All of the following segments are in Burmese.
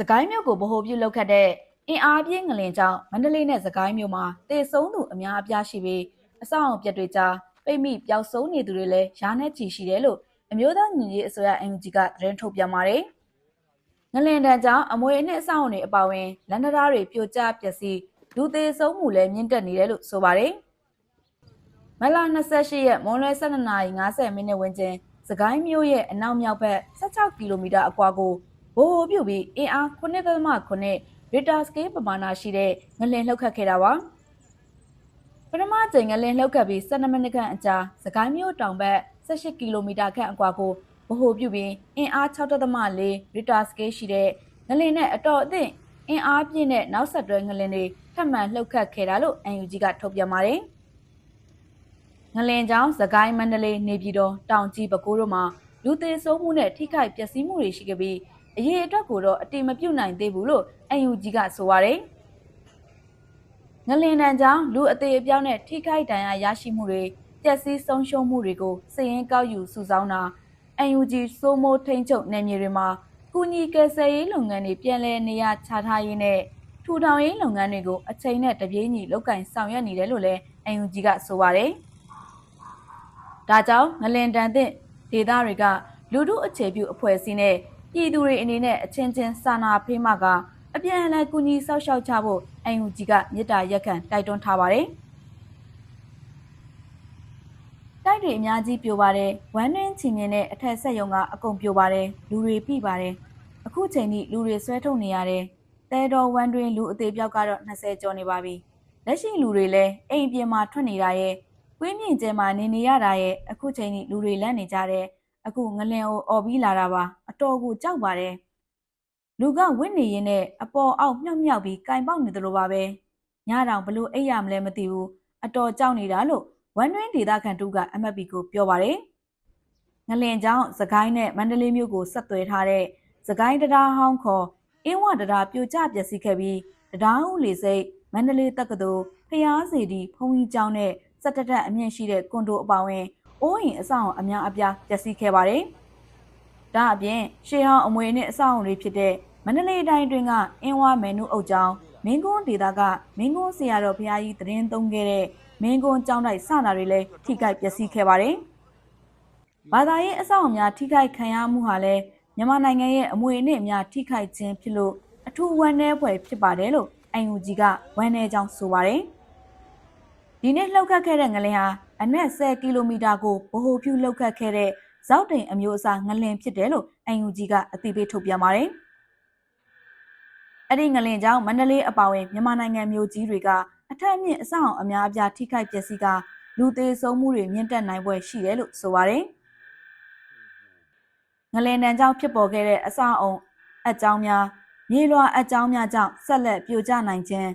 စကိုင်းမြို့ကိုဗဟိုပြုလုပ်ခတ်တဲ့အင်အားပြင်းငလင်ကြောင့်မန္တလေးနဲ့စကိုင်းမြို့မှာတေဆုံးသူအများအပြားရှိပြီးအဆောက်အုံပြက်တွေကြားပိတ်မိပျောက်ဆုံးနေသူတွေလည်းရာနဲ့ချီရှိတယ်လို့အမျိုးသားညီညွတ်ရေးအစိုးရ NUG ကသတင်းထုတ်ပြန်ပါတယ်။ငလင်တန်းကြောင့်အမွေအနှစ်အဆောက်အုံတွေအပါအဝင်လန်ဒရာတွေပြိုကျပျက်စီးလူသေးဆုံးမှုလည်းမြင့်တက်နေတယ်လို့ဆိုပါတယ်။မလ28ရက်မွန်လွဲ12:50မိနစ်ဝန်းကျင်စကိုင်းမြို့ရဲ့အနောက်မြောက်ဘက်16ကီလိုမီတာအကွာကို ဘိုးဘိုးပြုတ်ပြီးအင်အား9.9ရီတာစကေးပမာဏရှိတဲ့ငလင်လှုပ်ခတ်ခဲ့တာပါပထမကြိမ်ငလင်လှုပ်ခတ်ပြီး12မိနစ်ခန့်အကြာစကိုင်းမြို့တောင်ဘက်18ကီလိုမီတာခန့်အကွာကိုဗဟိုပြုပြီးအင်အား6.4ရီတာစကေးရှိတဲ့ငလင်နဲ့အတော်အသင့်အင်အားပြည့်တဲ့နောက်ဆက်တွဲငလင်တွေထပ်မံလှုပ်ခတ်ခဲ့တာလို့ UNG ကထုတ်ပြန်ပါတယ်ငလင်ကြောင့်သကိုင်းမန္တလေးနေပြည်တော်တောင်ကြီးပဲခူးတို့မှာလူသေးဆုံးမှုနဲ့ထိခိုက်ပျက်စီးမှုတွေရှိခဲ့ပြီး အရေးအတွက်ကိုတော့အတိမပြုတ်နိုင်သေးဘူးလို့ UNG ကဆိုပါတယ်။ငလင်တန်ကြောင့်လူအသေးအပြောင်းနဲ့ထိခိုက်ဒဏ်ရာရရှိမှုတွေပျက်စီးဆုံးရှုံးမှုတွေကိုစည်ရင်းကောက်ယူစုဆောင်းတာ UNG စိုးမိုးထိန်ချုပ်နယ်မြေတွေမှာကုညီကယ်ဆယ်ရေးလုပ်ငန်းတွေပြန်လည်နေရာချထားရေးနဲ့ထူထောင်ရေးလုပ်ငန်းတွေကိုအချိန်နဲ့တပြေးညီလုပ်ကင်ဆောင်ရွက်နေတယ်လို့လည်း UNG ကဆိုပါတယ်။ဒါကြောင့်ငလင်တန်သင့်ဒေသတွေကလူမှုအခြေပြုအဖွဲ့အစည်းနဲ့ ပြည်သူတွေအနေနဲ့အချင်းချင်းစာနာဖေးမှကအပြန်အလှန်ကူညီဆောက်ရှောက်ကြဖို့ UNG ကမေတ္တာရက်ခံတိုက်တွန်းထားပါတယ်။တိုက်တွေအများကြီးပြိုပါတယ်။ဝမ်းတွင်းချီမြင်တဲ့အထက်ဆက်ယုံကအကုန်ပြိုပါတယ်။လူတွေပြိပါတယ်။အခုချိန်ထိလူတွေဆွဲထုတ်နေရတယ်။တဲတော်ဝမ်းတွင်းလူအသေးပြောက်ကတော့20ကျော်နေပါပြီ။လက်ရှိလူတွေလည်းအိမ်ပြင်မှာထွက်နေတာရဲ့ဝင်းမြင့်ကျဲမှာနေနေရတာရဲ့အခုချိန်ထိလူတွေလန့်နေကြတယ်။အခုငလင်ကိုអော်ပြီးလာတာပါအ တော်ကိုကြောက်ပါတယ်လူကဝင့်နေရင်နဲ့အပေါ်အောက်မြှောက်မြောက်ပြီးကင်ပေါက်နေတယ်လို့ပါပဲညတောင်ဘလို့အိပ်ရမလဲမသိဘူးအတော်ကြောက်နေတာလို့ဝမ်တွင်းဒေသခံတူကအမတ်ပီကိုပြောပါတယ်ငလင်ကြောင့်သခိုင်းနဲ့မန္တလေးမြို့ကိုဆက်သွယ်ထားတဲ့သခိုင်းတရားဟောင်းခေါ်အင်းဝတရားပြိုကျပျက်စီးခဲ့ပြီးတရားဦးလေစိတ်မန္တလေးတက္ကသိုလ်ဖျားစီဒီဖုံကြီးကျောင်းနဲ့စက်တတက်အမြင့်ရှိတဲ့ကွန်ဒိုအပေါဝင်အိုးအိမ်အဆောင်အများအပြားပျက်စီးခဲ့ပါတယ်။ ဒါအပြင်ရှေးဟောင်းအမွေနဲ့အဆောင်တွေဖြစ်တဲ့မန္တလေးတိုင်းတွင်ကအင်းဝါမယ်နုအုပ်ကျောင်းမင်းကွန်းဒေသကမင်းကွန်းဆရာတော်ဘုရားကြီးတရင်သုံးခဲ့တဲ့မင်းကွန်းကျောင်းတိုက်စတာတွေလည်းထိခိုက်ပျက်စီးခဲ့ပါတယ်။ဘာသာရေးအဆောင်အများထိခိုက်ခံရမှုဟာလည်းမြန်မာနိုင်ငံရဲ့အမွေအနှစ်အများထိခိုက်ခြင်းဖြစ်လို့အထူးဝမ်းနည်းဖွယ်ဖြစ်ပါတယ်လို့ UNG ကဝမ်းနည်းကြောင်းဆိုပါတယ်။ဒီနေ့လှုပ်ခတ်ခဲ့တဲ့ငလင်ဟာအနက်10ကီလိုမီတာကိုဗဟိုပြုလှုပ်ခတ်ခဲ့တဲ့ ဇောက်တိန်အမျိုးအစားငလင်ဖြစ်တယ်လို့ UNG ကအသိပေးထုတ်ပြန်ပါတယ်။အဲ့ဒီငလင်ကြောင့်မန္တလေးအပါအဝင်မြန်မာနိုင်ငံမြို့ကြီးတွေကအထက်အမြင့်အဆောက်အအများအပြားထိခိုက်ပျက်စီးကလူသေးဆုံးမှုတွေမြင့်တက်နိုင်ပွဲရှိတယ်လို့ဆိုပါတယ်။ငလင်တန်းကြောင့်ဖြစ်ပေါ်ခဲ့တဲ့အဆောက်အုံအကြောင်းများမြေလွှာအကြောင်းများကြောင့်ဆက်လက်ပြိုကျနိုင်ခြင်း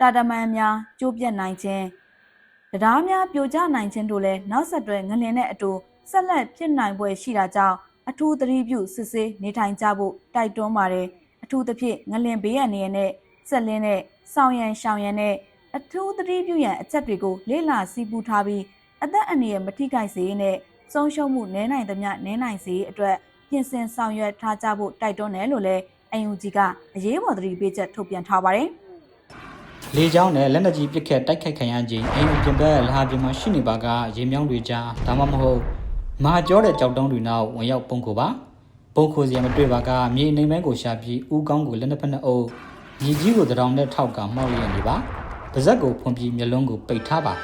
တာတမန်များကျိုးပြတ်နိုင်ခြင်းတရားများပြိုကျနိုင်ခြင်းတို့လည်းနောက်ဆက်တွဲငလင်နဲ့အတူ ဆက်လက်ဖြစ်နိုင်ပွဲရှိတာကြောင့်အထူးသတိပြုစစ်ဆေးနေထိုင်ကြဖို့တိုက်တွန်းပါတယ်။ထူးသဖြင့်ငလင်ဘေးရန်နေရနဲ့ဆက်လင်းတဲ့ဆောင်းရန်ရှောင်းရန်နဲ့အထူးသတိပြုရန်အချက်တွေကိုလေ့လာစီးပူးထားပြီးအသက်အန္တရာယ်မထိခိုက်စေနဲ့ဆုံးရှုံးမှုနည်းနိုင်သမျှနည်းနိုင်စေအတွက်ပြင်ဆင်ဆောင်ရွက်ထားကြဖို့တိုက်တွန်းတယ်လို့လည်း UNG ကအရေးပေါ်သတိပေးချက်ထုတ်ပြန်ထားပါတယ်။လေကြောင်းနဲ့လက်နက်ကြီးပစ်ခတ်တိုက်ခိုက်ခံရခြင်းအိမ်ပြင်ဘက်လဟာပြင်မှာရှိနေပါကရေမြောင်းတွေကြားဒါမှမဟုတ် မာကျောတဲ့ကြောက်တုံးတွေနောက်ဝင်ရောက်ပုံကိုပါ။ပုံခိုစရာမတွေ့ပါကမြေနေမန်းကိုရှာပြီးဦးကောင်းကိုလက်နှစ်ဖက်နှစ်အုပ်မြေကြီးကိုတရောင်နဲ့ထောက်ကမှောက်ရနေပါပါဇက်ကိုဖွန်ပြီးမျက်လုံးကိုပိတ်ထားပါ